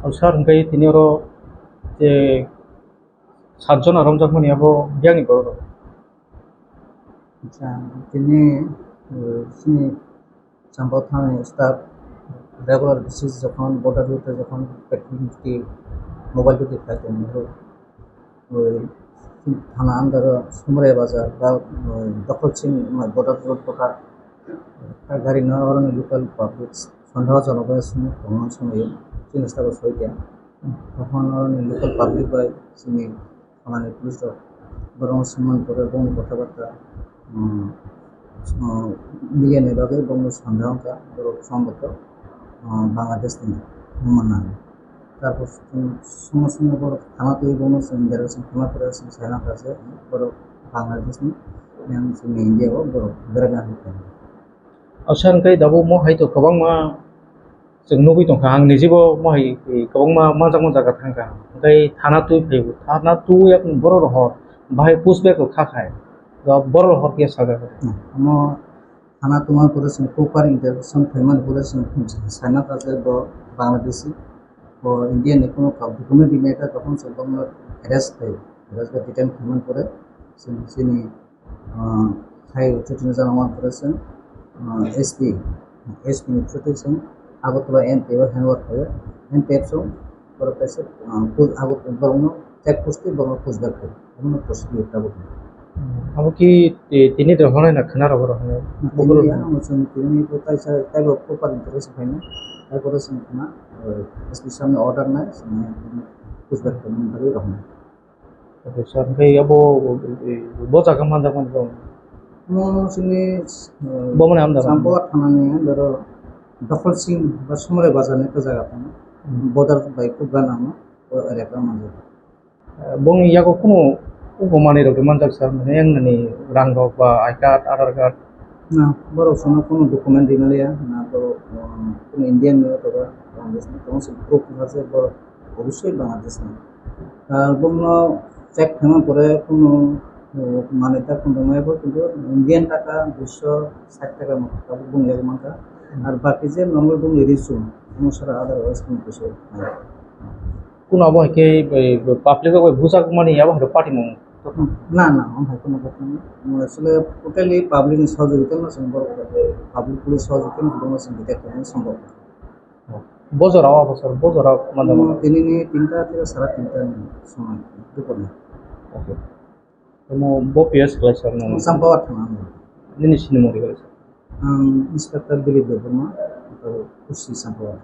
अनुसार हुँदै तिनीहरू जे সাতজন আরামজাখমানি হব জ্ঞানী করণ আচ্ছা তিনি তিনি সম্ভব থানে স্টাফ রেগুলার বিশেষ যখন বর্ডার রুটে যখন প্যাট্রোলিং ডিউটি মোবাইল ডিউটি থাকেন ওই থানা আন্দার সুমরিয়া বাজার বা দখল সিং মানে বর্ডার রোড তো গাড়ি নেওয়ার কারণে লোকাল পাবলিক সন্দেহজনক ভ্রমণ সময়ে ত্রিনস্তাবর সইতে তখন লোকাল পাবলিক বাই চিনি মানে পুলিশ বরং সম্মান করে এবং কথাবার্তা মিলিয়ে নেবাকে এবং সন্দেহকা বড় সম্ভবত বাংলাদেশ থেকে মানান তারপর সঙ্গে সঙ্গে বড় থানা তৈরি বড় যারা থানা করে আছেন সেনা কাছে বড় বাংলাদেশ ইন্ডিয়াও বড় বেড়ানো অসানকাই দাবো মো হয়তো গোবাং মা जों नुबै दंखा आं निजेबो माहाय गोबां मा मोजां मोजां थांखा ओमफ्राय थाना तुइ फैगौ थाना तुइ एक बर' रहर बाहाय पुस बेगखौ खाखाय दा बर' रहर के सागा ଆମ থানা তোমার করেছেন কোপার ইন্টারভিউশন ফেমান করেছেন সাইনা কাছে ব বাংলাদেশি ও ইন্ডিয়ান কোনো ডকুমেন্ট ইমেটা তখন সম্পূর্ণ অ্যারেস্ট হয় অ্যারেস্ট বা ডিটেন ফেমান করে তিনি হাই উচ্চতন জানামা করেছেন এসপি এসপি নিশ্চিত আগরতলা এন এবার হ্যান্ডওয়ার্ক হবে এন পেপসো করে পেছে আগর বরং চেকপোস্টে বরং কোচদার করে এমন পোস্ট দিয়ে যাব আমাকে তিনি রহনে না খানা রহ রহনে বগুড়া তিনি কোথায় স্যার তাই প্রপার ইন্টারেস্ট হয় जागोन जोंनि बमनाय आमदार साम्पआ थानाङो गफल सिंह बसमुरे बाजार का जगह था बदर भाई को गाना में और अरेका मंजर बंग या को कुनो उपमाने रोटे मंजर सर मैंने यंग नहीं रंग रोक बा आई कार्ड आधार कार्ड ना बरो सुनो कुनो डॉक्यूमेंट दिमले या ना तो कुनो इंडियन में तो बा बांग्लादेश में तो सब प्रूफ था से बरो অবশ্যই বাংলাদেশ না আর কোনো চেক হওয়ার পরে কোনো মানে তার কোনো কিন্তু ইন্ডিয়ান টাকা দুশো ষাট টাকার মতো তারপর বঙ্গালী মাথা আর বাকি যে নম্বর বুঙ্গে রিসুম অনুসারে আদারওয়াইজ কোনো কিছু নাই। public ko busak mani yabo hado party mong তখন না না আমার কোনো কথা নেই। আসলে টোটালি পাবলিক সহযোগিতা না সম্ভব পাবলিক পুলিশ সহযোগিতা না দিতে সম্ভব না। bozor awa bozor bozor awa manda আমার তিনি নিয়ে তিনটা থেকে সাড়ে তিনটা সময় দুপুরে oke mo bo ps class na সাম্পাওয়ার থানা nini sini ang Inspector Delivery mga ito, usisan ko.